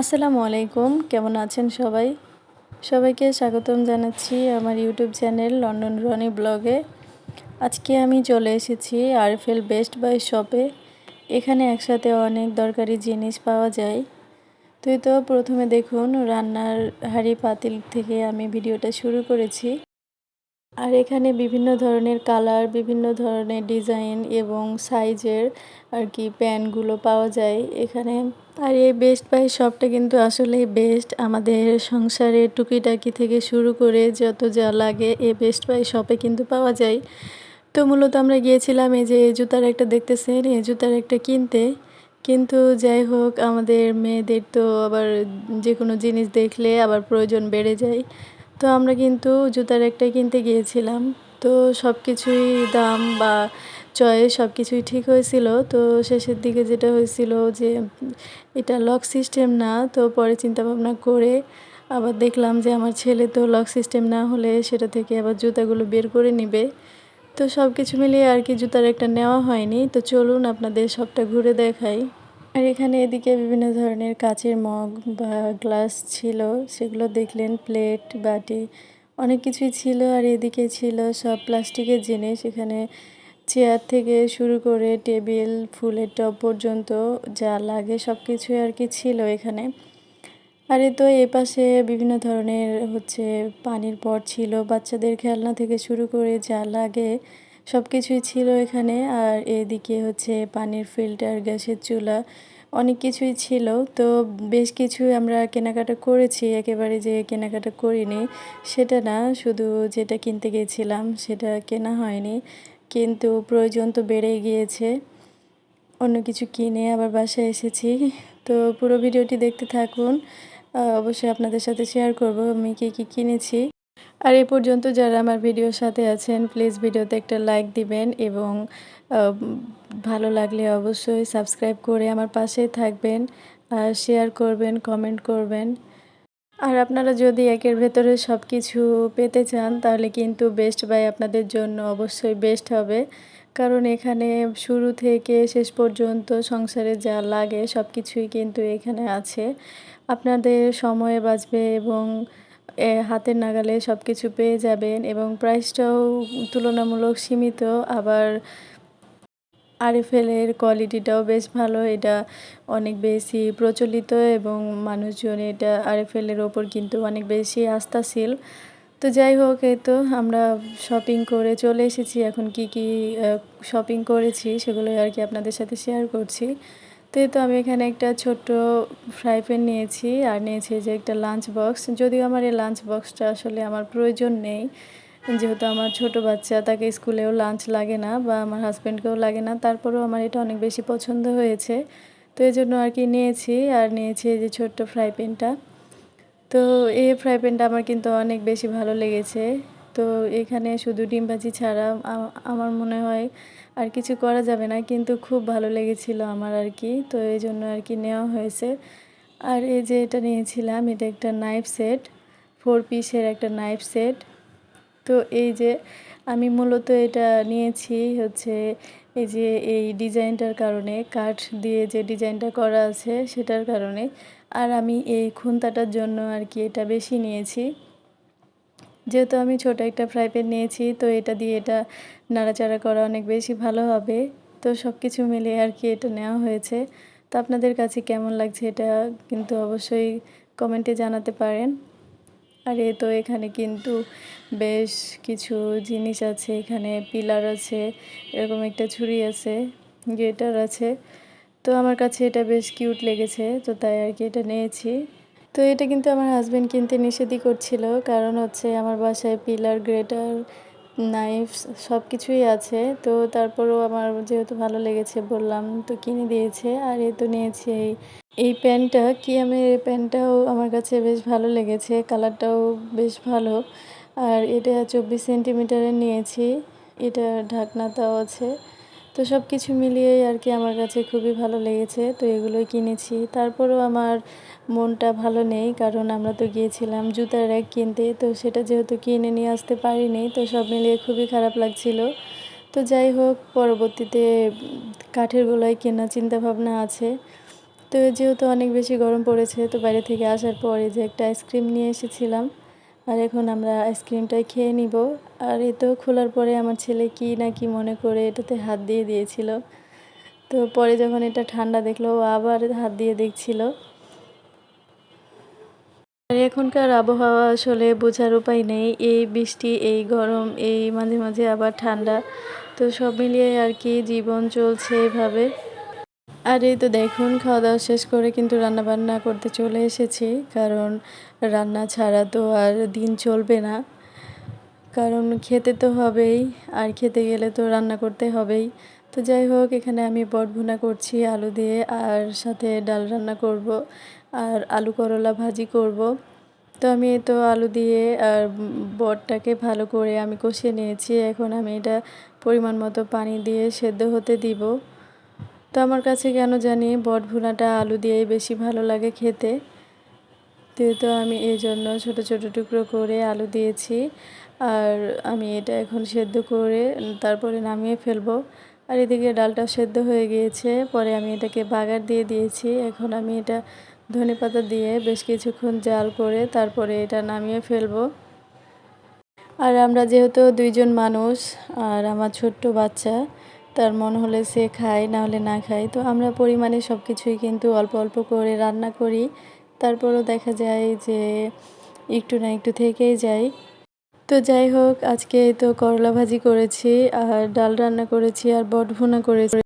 আসসালামু আলাইকুম। কেমন আছেন সবাই? সবাইকে স্বাগতম জানাচ্ছি আমার ইউটিউব চ্যানেল লন্ডন রনি ব্লগে। আজকে আমি চলে এসেছি আরএফএল বেস্ট বাই শপে। এখানে একসাথে অনেক দরকারি জিনিস পাওয়া যায়। তুই তো প্রথমে দেখুন, রান্নার হাঁড়ি পাতিল থেকে আমি ভিডিওটা শুরু করেছি। আর এখানে বিভিন্ন ধরনের কালার, বিভিন্ন ধরনের ডিজাইন এবং সাইজের আর কি প্যান্টগুলো পাওয়া যায় এখানে। আর এই বেস্ট বাই শপটা কিন্তু আসলেই বেস্ট। আমাদের সংসারে টুকিটাকি থেকে শুরু করে যত যা লাগে এই বেস্ট বাই শপে কিন্তু পাওয়া যায়। তো মূলত আমরা গিয়েছিলাম এই যে জুতার একটা দেখতেছেন, এই জুতার একটা কিনতে। কিন্তু যাই হোক, আমাদের মেয়েদের তো আবার যে কোনো জিনিস দেখলে আবার প্রয়োজন বেড়ে যায়। তো আমরা কিন্তু জুতার একটাই কিনতে গিয়েছিলাম। তো সব কিছুই দাম বা চয়েস সব কিছুই ঠিক হয়েছিল। তো শেষের দিকে যেটা হয়েছিল যে, এটা লক সিস্টেম না, তো পরে চিন্তা ভাবনা করে আবার দেখলাম যে, আমার ছেলে তো লক সিস্টেম না হলে সেটা থেকে আবার জুতাগুলো বের করে নিবে। তো সব কিছু মিলিয়ে আর কি জুতার একটা নেওয়া হয়নি। তো চলুন আপনাদের সবটা ঘুরে দেখাই। আর এখানে এদিকে বিভিন্ন ধরনের কাচের মগ বা গ্লাস ছিল, সেগুলো দেখলেন, প্লেট, বাটি, অনেক কিছুই ছিল। আর এদিকে ছিল সব প্লাস্টিকের জিনিস। এখানে চেয়ার থেকে শুরু করে টেবিল, ফুলের টব পর্যন্ত যা লাগে সব কিছুই আর কি ছিল এখানে। আর এ তো এ পাশে বিভিন্ন ধরনের হচ্ছে পানির পট ছিল। বাচ্চাদের খেলনা থেকে শুরু করে যা লাগে সব কিছুই ছিল এখানে। আর এদিকে হচ্ছে পানির ফিল্টার, গ্যাসের চুলা, অনেক কিছুই ছিল। তো বেশ কিছুই আমরা কেনাকাটা করেছি, একেবারে যে কেনাকাটা করিনি, সেটা না, শুধু যেটা কিনতে গিয়েছিলাম সেটা কেনা হয়নি। কিন্তু প্রয়োজন তো বেড়েই গিয়েছে। অন্য কিছু কিনে আবার বাসায় এসেছি। তো পুরো ভিডিওটি দেখতে থাকুন। অবশ্যই আপনাদের সাথে শেয়ার করব আমি কী কী কিনেছি। আর এ পর্যন্ত যারা আমার ভিডিওর সাথে আছেন প্লিজ ভিডিওতে একটা লাইক দিবেন এবং ভালো লাগলে অবশ্যই সাবস্ক্রাইব করে আমার পাশেই থাকবেন, আর শেয়ার করবেন কমেন্ট করবেন। আর আপনারা যদি একের ভেতরে সব কিছু পেতে চান, তাহলে কিন্তু বেস্ট বাই আপনাদের জন্য অবশ্যই বেস্ট হবে। কারণ এখানে শুরু থেকে শেষ পর্যন্ত সংসারে যা লাগে সব কিছুই কিন্তু এখানে আছে। আপনাদের সময় বাঁচবে এবং হাতের নাগালে সব কিছু পেয়ে যাবেন এবং প্রাইসটাও তুলনামূলক সীমিত, আবার আরএফএলের কোয়ালিটিটাও বেশ ভালো। এটা অনেক বেশি প্রচলিত এবং মানুষজন এটা আরএফএলের ওপর কিন্তু অনেক বেশি আস্থাশীল। তো যাই হোক, এই তো আমরা শপিং করে চলে এসেছি। এখন কি কি শপিং করেছি সেগুলো আর কি আপনাদের সাথে শেয়ার করছি। তো তো আমি এখানে একটা ছোট্ট ফ্রাই প্যান নিয়েছি আর নিয়েছি যে একটা লাঞ্চ বক্স যদিও আমার এই লাঞ্চ বক্সটা আসলে আমার প্রয়োজন নেই, যেহেতু আমার ছোট বাচ্চা, তাকে স্কুলেও লাঞ্চ লাগে না বা আমার হাজব্যান্ডকেও লাগে না, তারপরেও আমার এটা অনেক বেশি পছন্দ হয়েছে। তো এই জন্য আর কি নিয়েছি আর নিয়েছি যে ছোট্ট ফ্রাই প্যানটা তো এই ফ্রাই প্যানটা আমার কিন্তু অনেক বেশি ভালো লেগেছে। তো এখানে শুধু ডিম ভাজি ছাড়া আমার মনে হয় আর কিছু করা যাবে না, কিন্তু খুব ভালো লেগেছিল আমার আর কি। তো এই জন্য আর কি নেওয়া হয়েছে। আর এই যে এটা নিয়েছিলাম, এটা একটা নাইফ সেট ফোর পিসের একটা নাইফ সেট তো এই যে আমি মূলত এটা নিয়েছি হচ্ছে এই যে এই ডিজাইনটার কারণে, কাঠ দিয়ে যে ডিজাইনটা করা আছে সেটার কারণে। আর আমি এই খুন্তাটার জন্য আর কি এটা বেশি নিয়েছি। যেহেতু আমি ছোট একটা ফ্রাই প্যান নিয়েছি, তো এটা দিয়ে এটা নাড়াচাড়া করা অনেক বেশি ভালো হবে। তো সব কিছু মিলে আর কি এটা নেওয়া হয়েছে। তো আপনাদের কাছে কেমন লাগছে এটা কিন্তু অবশ্যই কমেন্টে জানাতে পারেন। আর এ তো এখানে কিন্তু বেশ কিছু জিনিস আছে, এখানে পিলার আছে, এরকম একটা ছুরি আছে, গেটার আছে। তো আমার কাছে এটা বেশ কিউট লেগেছে, তো তাই আর কি এটা নিয়েছি। তো এটা কিন্তু আমার হাজব্যান্ড কিনতে নিষেধই করছিল। কারণ হচ্ছে আমার বাসায় পিলার গ্রেটার নাইফ সব কিছুই আছে। তো তারপরেও আমার যেহেতু ভালো লেগেছে বললাম, তো কিনে দিয়েছে। আর এ তো নিয়েছি এই এই প্যান্টটা। কি আমি এই প্যান্টটাও আমার কাছে বেশ ভালো লেগেছে, কালারটাও বেশ ভালো। আর এটা চব্বিশ সেন্টিমিটারের নিয়েছি। এটা ঢাকনাটাও আছে। তো সব কিছু মিলিয়েই আর কি আমার কাছে খুবই ভালো লেগেছে। তো এগুলোই কিনেছি। তারপরেও আমার মনটা ভালো নেই, কারণ আমরা তো গিয়েছিলাম জুতার র্যাক কিনতে, তো সেটা যেহেতু কিনে নিয়ে আসতে পারিনি, তো সব মিলিয়ে খুবই খারাপ লাগছিল। তো যাই হোক, পরবর্তীতে কাঠের গোলায় কেনার চিন্তাভাবনা আছে। তো যেহেতু অনেক বেশি গরম পড়েছে, তো বাইরে থেকে আসার পরে যে একটা আইসক্রিম নিয়ে এসেছিলাম আর এখন আমরা আইসক্রিমটাই খেয়ে নিব। আর এ তো খোলার পরে আমার ছেলে কি না কি মনে করে এটাতে হাত দিয়ে দিয়েছিল। তো পরে যখন এটা ঠান্ডা দেখল, ও আবার হাত দিয়ে দেখছিল। আর এখনকার আবহাওয়া আসলে বোঝার উপায় নেই। এই বৃষ্টি, এই গরম, এই মাঝে মাঝে আবার ঠান্ডা। তো সব মিলিয়ে আর কি জীবন চলছে এভাবে। আর এই তো দেখুন খাওয়া দাওয়া শেষ করে কিন্তু রান্না বান্না করতে চলে এসেছি। কারণ রান্না ছাড়া তো আর দিন চলবে না। কারণ খেতে তো হবেই, আর খেতে গেলে তো রান্না করতে হবেই। তো যাই হোক, এখানে আমি বট ভুনা করছি, আলু দিয়ে, আর সাথে ডাল রান্না করব, আর আলু করলা ভাজি করব। তো আমি তো আলু দিয়ে আর বটটাকে ভালো করে আমি কষিয়ে নিয়েছি। এখন আমি এটা পরিমাণ মতো পানি দিয়ে সেদ্ধ হতে দিব। তো আমার কাছে কেন জানি বট ভুনাটা আলু দিয়েই বেশি ভালো লাগে খেতে। তো আমি এই জন্য ছোটো ছোটো টুকরো করে আলু দিয়েছি। আর আমি এটা এখন সেদ্ধ করে তারপরে নামিয়ে ফেলব। আর এদিকে ডালটা সেদ্ধ হয়ে গিয়েছে, পরে আমি এটাকে বাগার দিয়ে দিয়েছি। এখন আমি এটা ধনে পাতা দিয়ে বেশ কিছুক্ষণ জাল করে তারপরে এটা নামিয়ে ফেলব। আর আমরা যেহেতু দুইজন মানুষ আর আমার ছোট্ট বাচ্চা তার মন হলে সে খায়, না হলে না খায়। তো আমরা পরিমাণে সব কিছুই কিন্তু অল্প অল্প করে রান্না করি। তারপরও দেখা যায় যে একটু না একটু থেকেই যায়। তো যাই হোক, আজকে তো করলা ভাজি করেছি, আর ডাল রান্না করেছি, আর বট ভুনা করেছি।